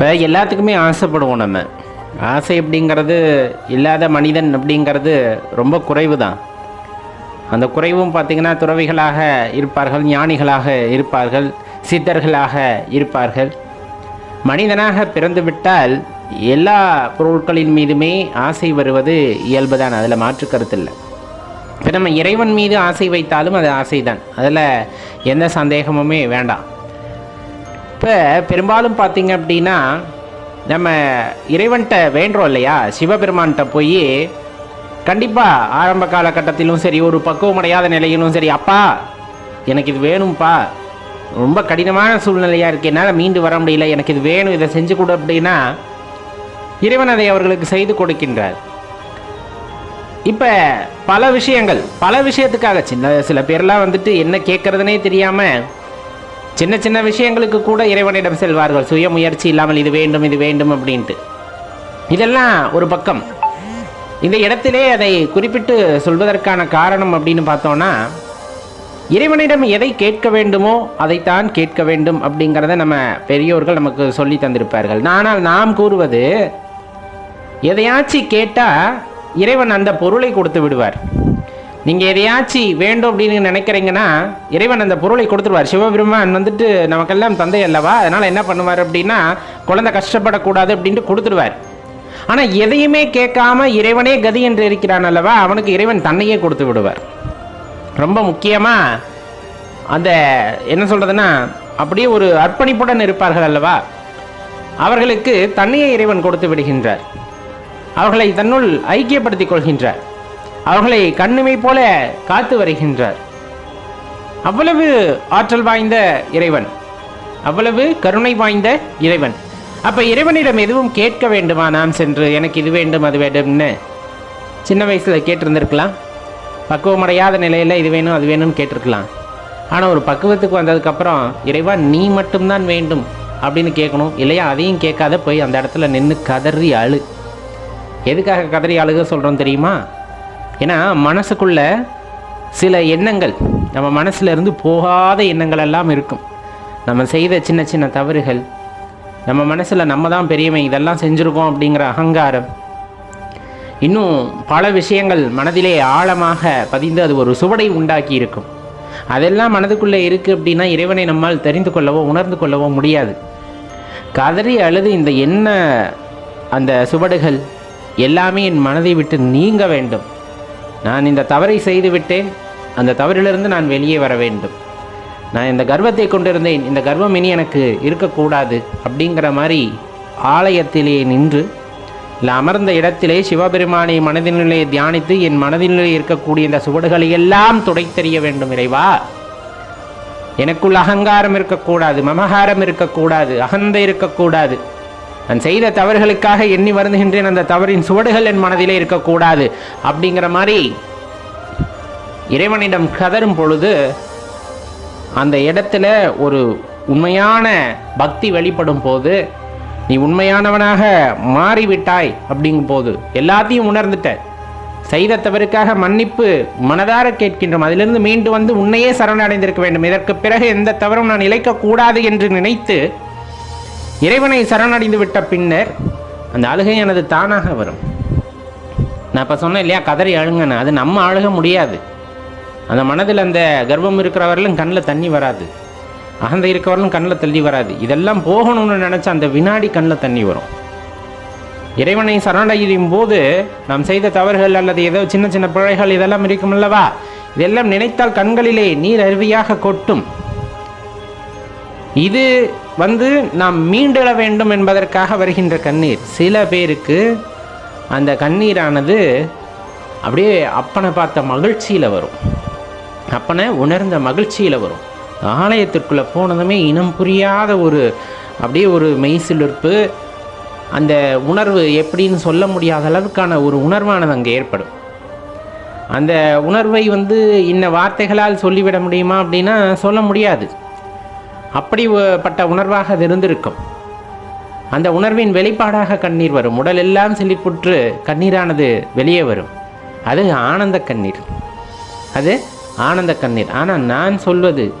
இப்போ எல்லாத்துக்குமே ஆசைப்படுவோம் நம்ம. ஆசை அப்படிங்கிறது இல்லாத மனிதன் அப்படிங்கிறது ரொம்ப குறைவு தான் அந்த குறைவும் பார்த்திங்கன்னா துறவிகளாக இருப்பார்கள் ஞானிகளாக இருப்பார்கள் சித்தர்களாக இருப்பார்கள். மனிதனாக பிறந்து விட்டால் எல்லா பொருட்களின் மீதுமே ஆசை வருவது இயல்புதான் அதில் மாற்று கருத்தில்லை இப்போ நம்ம இறைவன் மீது ஆசை வைத்தாலும் அது ஆசைதான். அதில் எந்த சந்தேகமுமே வேண்டாம். இப்போ பெரும்பாலும் பார்த்தீங்க அப்படின்னா நம்ம இறைவன்கிட்ட வேண்டுறோம் இல்லையா? சிவபெருமான்கிட்ட போய் கண்டிப்பாக ஆரம்ப காலகட்டத்திலும் சரி ஒரு பக்குவமடையாத நிலையிலும் சரி அப்பா எனக்கு இது வேணும்ப்பா ரொம்ப கடினமான சூழ்நிலையாக இருக்கு. என்னால் மீண்டு வர முடியல. எனக்கு இது வேணும். இதை செஞ்சு கொடு அப்படின்னா இறைவன் அதை அவர்களுக்கு செய்து கொடுக்கின்றார். இப்போ பல விஷயங்கள் பல விஷயத்துக்காக சின்ன சில பேர்லாம் வந்துட்டு என்ன கேட்குறதுனே தெரியாமல் சின்ன சின்ன விஷயங்களுக்கு கூட இறைவனிடம் செல்வார்கள். சுய முயற்சி இல்லாமல் இது வேண்டும் இது வேண்டும் அப்படின்ட்டு. இதெல்லாம் ஒரு பக்கம். இந்த இடத்திலே அதை குறிப்பிட்டு சொல்வதற்கான காரணம் அப்படின்னு பார்த்தோன்னா இறைவனிடம் எதை கேட்க வேண்டுமோ அதைத்தான் கேட்க வேண்டும் அப்படிங்கிறத நம்ம பெரியோர்கள் நமக்கு சொல்லி தந்திருப்பார்கள். ஆனால் நாம் கூறுவது எதையாச்சும் கேட்டால் இறைவன் அந்த பொருளை கொடுத்து விடுவார். நீங்கள் எதையாச்சும் வேண்டும் அப்படின்னு நினைக்கிறீங்கன்னா இறைவன் அந்த பொருளை கொடுத்துருவார். சிவபெருமான் வந்துட்டு நமக்கெல்லாம் தந்தை அல்லவா? அதனால் என்ன பண்ணுவார் அப்படின்னா குழந்தை கஷ்டப்படக்கூடாது அப்படின்ட்டு கொடுத்துருவார். ஆனால் எதையுமே கேட்காம இறைவனே கதி என்று இருக்கிறான் அல்லவா? அவனுக்கு இறைவன் தன்னையே கொடுத்து விடுவார். ரொம்ப முக்கியமாக அந்த என்ன சொல்கிறதுன்னா அப்படியே ஒரு அர்ப்பணிப்புடன் இருப்பார்கள் அல்லவா? அவர்களுக்கு தன்னையே இறைவன் கொடுத்து விடுகின்றார். அவர்களை தன்னுள் ஐக்கியப்படுத்திக் கொள்கின்றார். அவர்களை கண்ணுமை போல காத்து வருகின்றார். அவ்வளவு ஆற்றல் வாய்ந்த இறைவன். அவ்வளவு கருணை வாய்ந்த இறைவன். அப்போ இறைவனிடம் எதுவும் கேட்க வேண்டுமா? நான் சென்று எனக்கு இது வேண்டும் அது வேண்டும்னு சின்ன வயசில் கேட்டிருந்திருக்கலாம். பக்குவமடையாத நிலையில் இது வேணும் அது வேணும்னு கேட்டிருக்கலாம். ஆனால் ஒரு பக்குவத்துக்கு வந்ததுக்கப்புறம் இறைவா நீ மட்டும்தான் வேண்டும் அப்படின்னு கேட்கணும். இல்லையா? அதையும் கேட்காத போய் அந்த இடத்துல நின்று கதறி அழு. எதுக்காக கதறி அழுக சொல்கிறோம் தெரியுமா? ஏன்னா மனசுக்குள்ள சில எண்ணங்கள் நம்ம மனசில் இருந்து போகாத எண்ணங்கள் எல்லாம் இருக்கும். நம்ம செய்த சின்ன சின்ன தவறுகள் நம்ம மனசில் நம்ம தான் பெரியவன் இதெல்லாம் செஞ்சுருக்கோம் அப்படிங்கிற அகங்காரம். இன்னும் பல விஷயங்கள் மனதிலே ஆழமாக பதிந்து அது ஒரு சுவடை உண்டாக்கி இருக்கும். அதெல்லாம் மனதுக்குள்ளே இருக்குது அப்படின்னா இறைவனை நம்மால் தெரிந்து கொள்ளவோ உணர்ந்து கொள்ளவோ முடியாது. கதறி அழுது இந்த என்ன அந்த சுவடுகள் எல்லாமே என் மனதை விட்டு நீங்க வேண்டும். நான் இந்த தவறை செய்துவிட்டேன். அந்த தவறிலிருந்து நான் வெளியே வர வேண்டும். நான் இந்த கர்வத்தை கொண்டிருந்தேன். இந்த கர்வம் இனி எனக்கு இருக்கக்கூடாது அப்படிங்கிற மாதிரி ஆலயத்திலே நின்று இல்லை அமர்ந்த இடத்திலே சிவபெருமானை மனதினிலே தியானித்து என் மனதினிலே இருக்கக்கூடிய இந்த சுவடுகளை எல்லாம் துடைத்தெறிய வேண்டும் இறைவா. எனக்குள் அகங்காரம் இருக்கக்கூடாது மமகாரம் இருக்கக்கூடாது அகந்தை இருக்கக்கூடாது. நான் செய்த தவறுகளுக்காக எண்ணி வருந்துகின்றேன். அந்த தவறின் சுவடுகள் என் மனதிலே இருக்கக்கூடாது. அப்படிங்கிற மாதிரி இறைவனிடம் கதரும் பொழுது அந்த இடத்துல ஒரு உண்மையான பக்தி வெளிப்படும் போது நீ உண்மையானவனாக மாறிவிட்டாய் அப்படிங்கும் போது எல்லாத்தையும் உணர்ந்துட்ட. செய்த தவறுக்காக மன்னிப்பு மனதார கேட்கின்றோம். அதிலிருந்து மீண்டு வந்து உன்னையே சரணடைந்திருக்க வேண்டும். இதற்கு பிறகு எந்த தவறும் நான் இழைக்கக்கூடாது என்று நினைத்து இறைவனை சரணடைந்து விட்ட பின்னர் அந்த அழுகை எனது தானாக வரும். நான் இப்போ சொன்னேன் இல்லையா கதறி அழுங்கன்னு. அது நம்ம அழுக முடியாது. அந்த மனதில் அந்த கர்வம் இருக்கிறவர்களும் கண்ணில் தண்ணி வராது. அகந்த இருக்கிறவர்களும் கண்ணில் தள்ளி வராது. இதெல்லாம் போகணும்னு நினச்ச அந்த வினாடி கண்ணில் தண்ணி வரும். இறைவனை சரணடையும் போது நாம் செய்த தவறுகள் அல்லது ஏதோ சின்ன சின்ன பிழைகள் இதெல்லாம் இருக்கும் அல்லவா இதெல்லாம் நினைத்தால் கண்களிலே நீர் அருவியாக கொட்டும். இது வந்து நாம் மீண்டெழ வேண்டும் என்பதற்காக வருகின்ற கண்ணீர். சில பேருக்கு அந்த கண்ணீரானது அப்படியே அப்பனை பார்த்த மகிழ்ச்சியில் வரும். அப்பனை உணர்ந்த மகிழ்ச்சியில் வரும். ஆலயத்திற்குள்ளே போனதுமே இனம் புரியாத ஒரு அப்படியே ஒரு மெய்சிலிருப்பு அந்த உணர்வு எப்படின்னு சொல்ல முடியாத அளவுக்கான ஒரு உணர்வானது அங்கே ஏற்படும். அந்த உணர்வை வந்து இன்ன வார்த்தைகளால் சொல்லிவிட முடியுமா அப்படின்னா சொல்ல முடியாது. அப்படிப்பட்ட உணர்வாக அது இருந்திருக்கும். அந்த உணர்வின் வெளிப்பாடாக கண்ணீர் வரும். உடல் எல்லாம் செழிப்புற்று கண்ணீரானது வெளியே வரும். அது ஆனந்த கண்ணீர். அது ஆனந்த கண்ணீர். ஆனால் நான் சொல்வது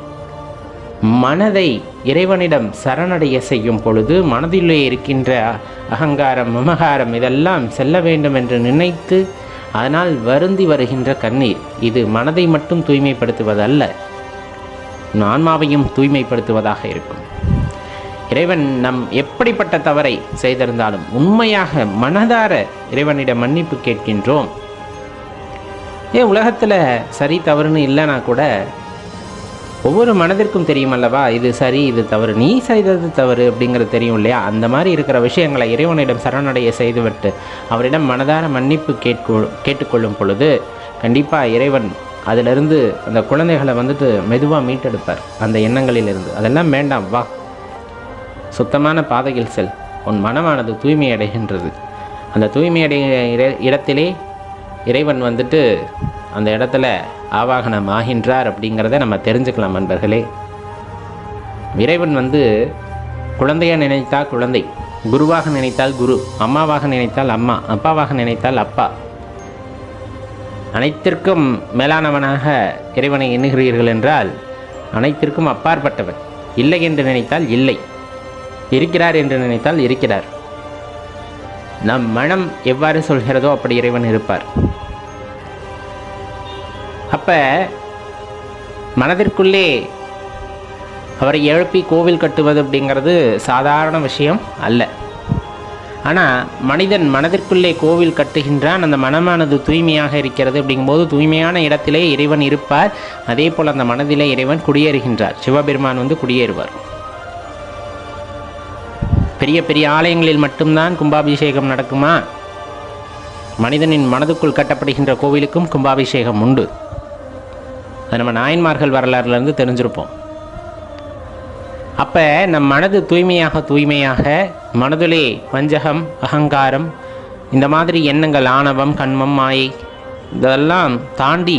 மனதை இறைவனிடம் சரணடைய செய்யும் பொழுது மனதிலே இருக்கின்ற அகங்காரம் மமகாரம் இதெல்லாம் செல்ல வேண்டும் என்று நினைத்து அதனால் வருந்தி வருகின்ற கண்ணீர். இது மனதை மட்டும் தூய்மைப்படுத்துவதல்ல. ஆன்மாவையும் தூய்மைப்படுத்துவதாக இருக்கும். இறைவன் நம் எப்படிப்பட்ட தவறை செய்திருந்தாலும் உண்மையாக மனதார இறைவனிடம் மன்னிப்பு கேட்கின்றோம். ஏன் உலகத்தில் சரி தவறுன்னு இல்லைனா கூட ஒவ்வொரு மனதிற்கும் தெரியும் அல்லவா? இது சரி இது தவறு. நீ செய்தது தவறு அப்படிங்கிறது தெரியும் இல்லையா? அந்த மாதிரி இருக்கிற விஷயங்களை இறைவனிடம் சரணடைய செய்துவிட்டு அவரிடம் மனதார மன்னிப்பு கேட்கொ கேட்டுக்கொள்ளும் பொழுது கண்டிப்பாக இறைவன் அதிலிருந்து அந்த குழந்தைகளை வந்துட்டு மெதுவாக மீட்டெடுப்பார் அந்த எண்ணங்களிலிருந்து. அதெல்லாம் வேண்டாம் வா. சுத்தமான பாதையில் செல். உன் மனமானது தூய்மை அடைகின்றது. அந்த தூய்மை அடைய இடத்திலே இறைவன் வந்துட்டு அந்த இடத்துல ஆவாகனம் ஆகின்றார் அப்படிங்கிறத நம்ம தெரிஞ்சுக்கலாம் நண்பர்களே. இறைவன் வந்து குழந்தையாக நினைத்தால் குழந்தை குருவாக நினைத்தால் குரு அம்மாவாக நினைத்தால் அம்மா அப்பாவாக நினைத்தால் அப்பா. அனைத்திற்கும் மேலானவனாக இறைவனை எண்ணுகிறீர்கள் என்றால் அனைத்திற்கும் அப்பாற்பட்டவன். இல்லை என்று நினைத்தால் இல்லை. இருக்கிறார் என்று நினைத்தால் இருக்கிறார். நம் மனம் எவ்வாறு சொல்கிறதோ அப்படி இறைவன் இருப்பார். அப்போ மனதிற்குள்ளே அவரை எழுப்பி கோவில் கட்டுவது அப்படிங்கிறது சாதாரண விஷயம் அல்ல. ஆனால் மனிதன் மனதிற்குள்ளே கோவில் கட்டுகின்றான் அந்த மனமானது தூய்மையாக இருக்கிறது அப்படிங்கும்போது தூய்மையான இடத்திலே இறைவன் இருப்பார். அதே போல் அந்த மனதிலே இறைவன் குடியேறுகின்றார். சிவபெருமான் வந்து குடியேறுவார். பெரிய பெரிய ஆலயங்களில் மட்டும்தான் கும்பாபிஷேகம் நடக்குமா? மனிதனின் மனதுக்குள் கட்டப்படுகின்ற கோவிலுக்கும் கும்பாபிஷேகம் உண்டு. அது நம்ம நாயன்மார்கள் வரலாறுலேருந்து தெரிஞ்சிருப்போம். அப்போ நம் மனது தூய்மையாக தூய்மையாக மனதிலே வஞ்சகம் அகங்காரம் இந்த மாதிரி எண்ணங்கள் ஆணவம் கண்மம் மாயை இதெல்லாம் தாண்டி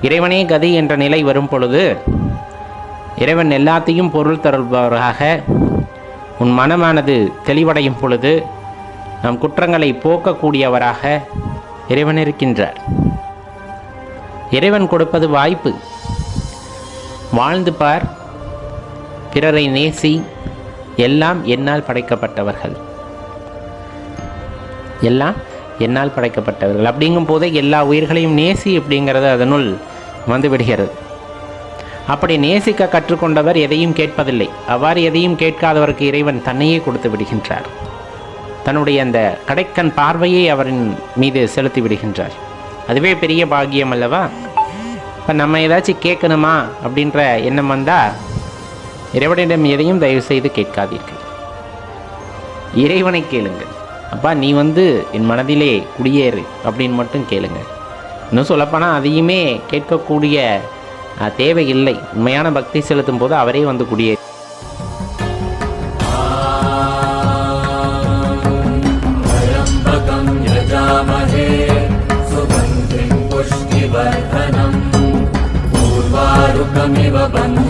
இறைவனே கதி என்ற நிலை வரும் பொழுது இறைவன் எல்லாத்தையும் பொருள் தருபவராக உன் மனமானது தெளிவடையும் பொழுது நம் குற்றங்களை போக்கக்கூடியவராக இறைவன் இருக்கின்றார். இறைவன் கொடுப்பது வாய்ப்பு. வாழ்ந்து பார். பிறரை நேசி எல்லாம் என்னால் படைக்கப்பட்டவர்கள். எல்லாம் என்னால் படைக்கப்பட்டவர்கள். அப்படிங்கும் போதே எல்லா உயிர்களையும் நேசி அப்படிங்கிறது அதனுள் வந்துவிடுகிறது. அப்படி நேசிக்க கற்றுக்கொண்டவர் எதையும் கேட்பதில்லை. அவ்வாறு எதையும் கேட்காதவருக்கு இறைவன் தன்னையே கொடுத்து விடுகின்றார். தன்னுடைய அந்த கடைக்கண் பார்வையை அவரின் மீது செலுத்தி விடுகின்றார். அதுவே பெரிய பாக்கியம் அல்லவா? இப்போ நம்ம ஏதாச்சும் கேட்கணுமா அப்படின்ற எண்ணம் வந்தால் இறைவனிடம் எதையும் தயவு செய்து கேட்காதீர்கள் இறைவனை கேளுங்கள் அப்பா நீ வந்து என் மனதிலே குடியேறு அப்படின்னு மட்டும் கேளுங்க இன்னும் சொல்லப்போனால் அதையுமே கேட்கக்கூடிய அஹ், தேவையில்லை உண்மையான பக்தி செலுத்தும் போது அவரே வந்து குடியேறி त्र्यम्बकं यजामहे सुगन्धिं पुष्टिवर्धनम् पूर्वारुकमिव बन्ध